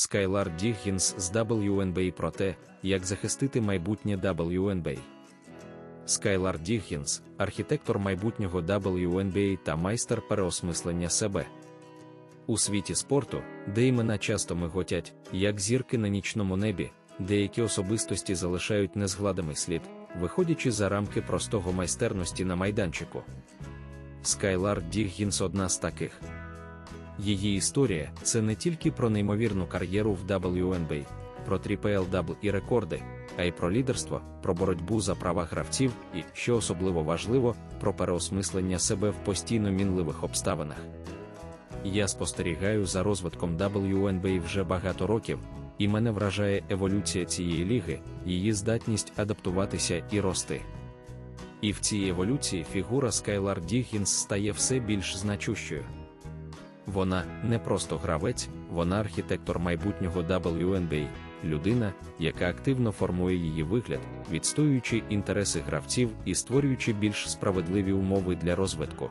Скайлар Діггінс з WNBA про те, як захистити майбутнє WNBA. Скайлар Діггінс, архітектор майбутнього WNBA та майстер переосмислення себе. У світі спорту, де імена часто миготять, як зірки на нічному небі, деякі особистості залишають незгладимий слід, виходячи за рамки простого майстерності на майданчику. Скайлар Діггінс одна з таких. Її історія це не тільки про неймовірну кар'єру в WNBA, про тріпл і рекорди, а й про лідерство, про боротьбу за права гравців і, що особливо важливо, про переосмислення себе в постійно мінливих обставинах. Я спостерігаю за розвитком WNBA вже багато років, і мене вражає еволюція цієї ліги, її здатність адаптуватися і рости. І в цій еволюції фігура Скайлар Діггінс стає все більш значущою. Вона не просто гравець, вона архітектор майбутнього WNBA, людина, яка активно формує її вигляд, відстоюючи інтереси гравців і створюючи більш справедливі умови для розвитку.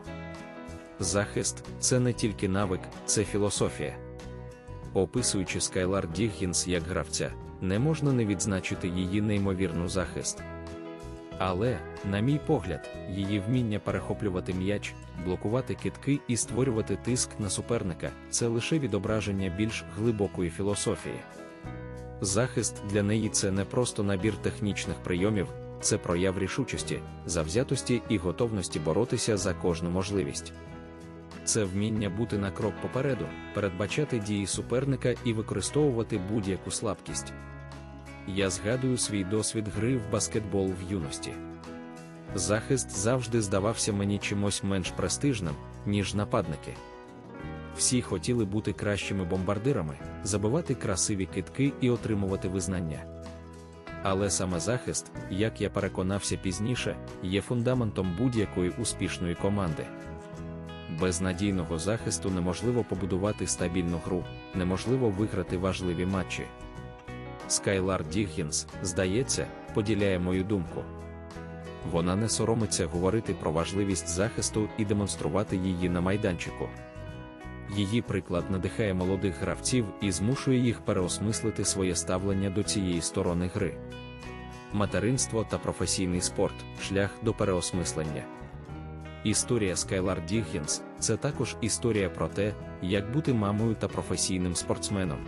Захист це не тільки навик, це філософія. Описуючи Скайлар Діггінс як гравця, не можна не відзначити її неймовірну захист. Але, на мій погляд, її вміння перехоплювати м'яч, блокувати китки і створювати тиск на суперника це лише відображення більш глибокої філософії. Захист для неї це не просто набір технічних прийомів, це прояв рішучості, завзятості і готовності боротися за кожну можливість. Це вміння бути на крок попереду, передбачати дії суперника і використовувати будь-яку слабкість. Я згадую свій досвід гри в баскетбол в юності. Захист завжди здавався мені чимось менш престижним, ніж нападники. Всі хотіли бути кращими бомбардирами, забивати красиві китки і отримувати визнання. Але саме захист, як я переконався пізніше, є фундаментом будь-якої успішної команди. Без надійного захисту неможливо побудувати стабільну гру, неможливо виграти важливі матчі. Скайлар Діггінс, здається, поділяє мою думку. Вона не соромиться говорити про важливість захисту і демонструвати її на майданчику. Її приклад надихає молодих гравців і змушує їх переосмислити своє ставлення до цієї сторони гри. Материнство та професійний спорт шлях до переосмислення. Історія Скайлар Діггінс це також історія про те, як бути мамою та професійним спортсменом.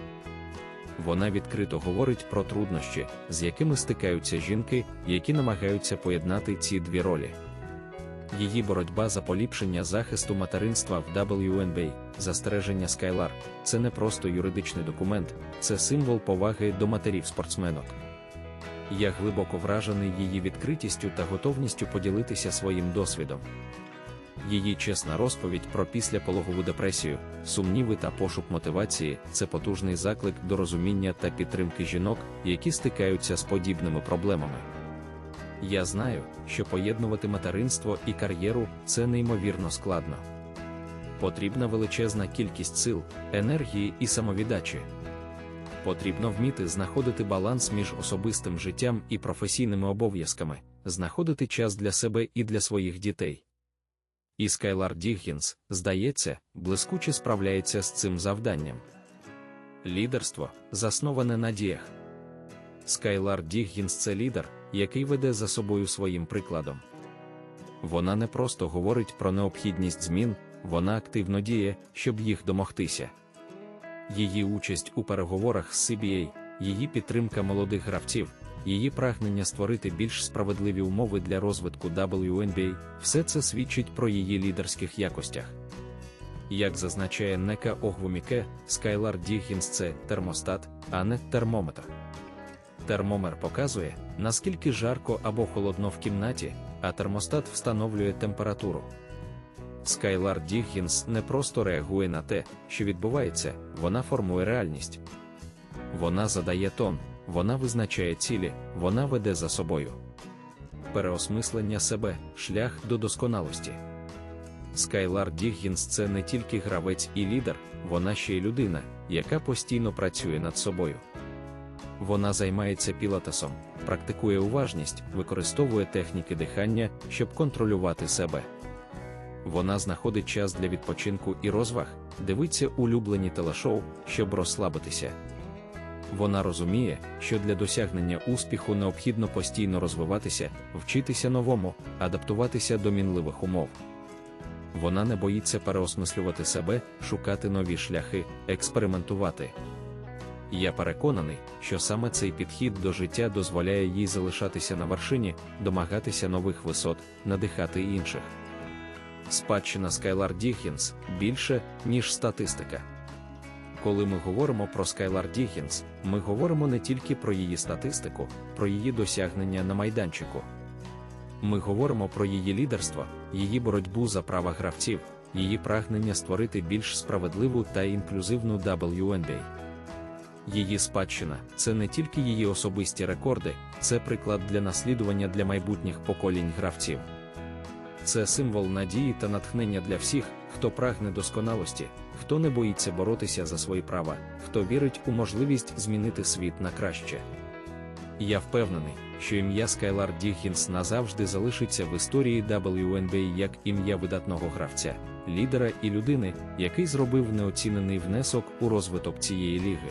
Вона відкрито говорить про труднощі, з якими стикаються жінки, які намагаються поєднати ці дві ролі. Її боротьба за поліпшення захисту материнства в WNBA, застереження Скайлар, це не просто юридичний документ, це символ поваги до матерів-спортсменок. Я глибоко вражений її відкритістю та готовністю поділитися своїм досвідом. Її чесна розповідь про післяпологову депресію, сумніви та пошук мотивації це потужний заклик до розуміння та підтримки жінок, які стикаються з подібними проблемами. Я знаю, що поєднувати материнство і кар'єру це неймовірно складно. Потрібна величезна кількість сил, енергії і самовіддачі. Потрібно вміти знаходити баланс між особистим життям і професійними обов'язками, знаходити час для себе і для своїх дітей. І Скайлар Діггінс, здається, блискуче справляється з цим завданням. Лідерство засноване на діях. Скайлар Діггінс це лідер, який веде за собою своїм прикладом. Вона не просто говорить про необхідність змін, вона активно діє, щоб їх домогтися. Її участь у переговорах з CBA, її підтримка молодих гравців, її прагнення створити більш справедливі умови для розвитку WNBA, все це свідчить про її лідерських якостях. Як зазначає Нека Огвуміке, Скайлар Діггінс це термостат, а не термометр. Термометр показує, наскільки жарко або холодно в кімнаті, а термостат встановлює температуру. Скайлар Діггінс не просто реагує на те, що відбувається, вона формує реальність. Вона задає тон, вона визначає цілі, вона веде за собою. Переосмислення себе, шлях до досконалості. Скайлар Діггінс це не тільки гравець і лідер, вона ще й людина, яка постійно працює над собою. Вона займається пілатесом, практикує уважність, використовує техніки дихання, щоб контролювати себе. Вона знаходить час для відпочинку і розваг, дивиться улюблені телешоу, щоб розслабитися. Вона розуміє, що для досягнення успіху необхідно постійно розвиватися, вчитися новому, адаптуватися до мінливих умов. Вона не боїться переосмислювати себе, шукати нові шляхи, експериментувати. Я переконаний, що саме цей підхід до життя дозволяє їй залишатися на вершині, домагатися нових висот, надихати інших. Спадщина Скайлар Діхінс більше, ніж статистика. Коли ми говоримо про Скайлар Діхінс, ми говоримо не тільки про її статистику, про її досягнення на майданчику. Ми говоримо про її лідерство, її боротьбу за права гравців, її прагнення створити більш справедливу та інклюзивну WNBA. Її спадщина це не тільки її особисті рекорди, це приклад для наслідування для майбутніх поколінь гравців. Це символ надії та натхнення для всіх, хто прагне досконалості, хто не боїться боротися за свої права, хто вірить у можливість змінити світ на краще. Я впевнений, що ім'я Скайлар Діхінс назавжди залишиться в історії WNBA як ім'я видатного гравця, лідера і людини, який зробив неоцінений внесок у розвиток цієї ліги.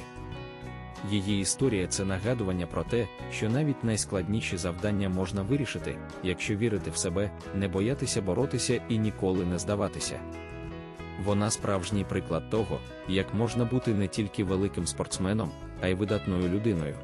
Її історія це нагадування про те, що навіть найскладніші завдання можна вирішити, якщо вірити в себе, не боятися боротися і ніколи не здаватися. Вона справжній приклад того, як можна бути не тільки великим спортсменом, а й видатною людиною,